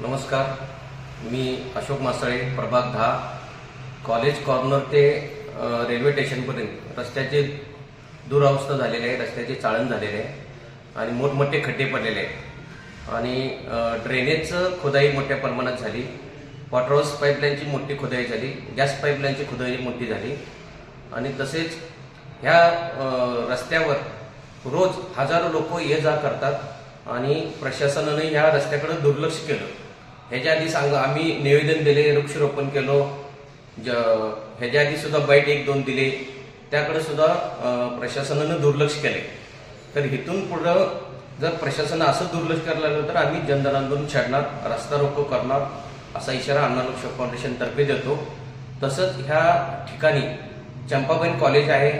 नमस्कार. मी अशोक मासळे प्रभाग दहा कॉलेज कॉर्नर ते रेल्वे स्टेशनपर्यंत. रस्त्याचे दुरावस्था झालेली आहे रस्त्याचे चाळण झालेले आहे आणि मोठमोठे खड्डे पडलेले आहेत. आणि ड्रेनेजचं खोदाई मोठ्या प्रमाणात झाली. वॉटर हाऊस पाईपलाईनची मोठी खोदाई झाली. गॅस पाईपलाईनची खोदाई मोठी झाली. आणि तसेच ह्या रस्त्यावर रोज हजारो लोक ये जा करतात आणि प्रशासनाने ह्या रस्त्याकडे दुर्लक्ष केलं. ह्याच्या आधी सांग आम्ही निवेदन दिले वृक्षारोपण केलो. ज ह्याच्या आधी सुद्धा बाईट एक दोन दिले. त्याकडे सुद्धा प्रशासनानं दुर्लक्ष केले. तर इथून पुढं जर प्रशासन असं दुर्लक्ष करायला लागलं तर आम्ही जनधन आंदोलन रस्ता रोको करणार असा इशारा अण्णा लोकशाही फाउंडेशनतर्फे देतो. तसंच ह्या ठिकाणी चंपाबाईन कॉलेज आहे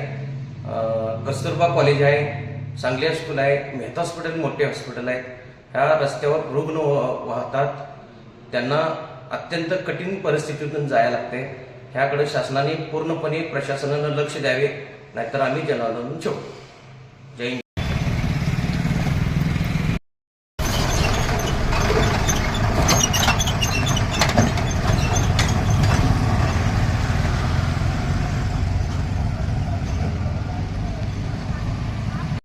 कस्तुरबा कॉलेज आहे सांगली हायस्कूल आहे मेहता हॉस्पिटल मोठे हॉस्पिटल आहे. ह्या रस्त्यावर रुग्ण व- वाहतात. त्यांना अत्यंत कठीण परिस्थितीतून जायला लागते. ह्याकडे शासनाने पूर्णपणे प्रशासनानं लक्ष द्यावे नाहीतर आम्ही जनआंदोलन ठेवू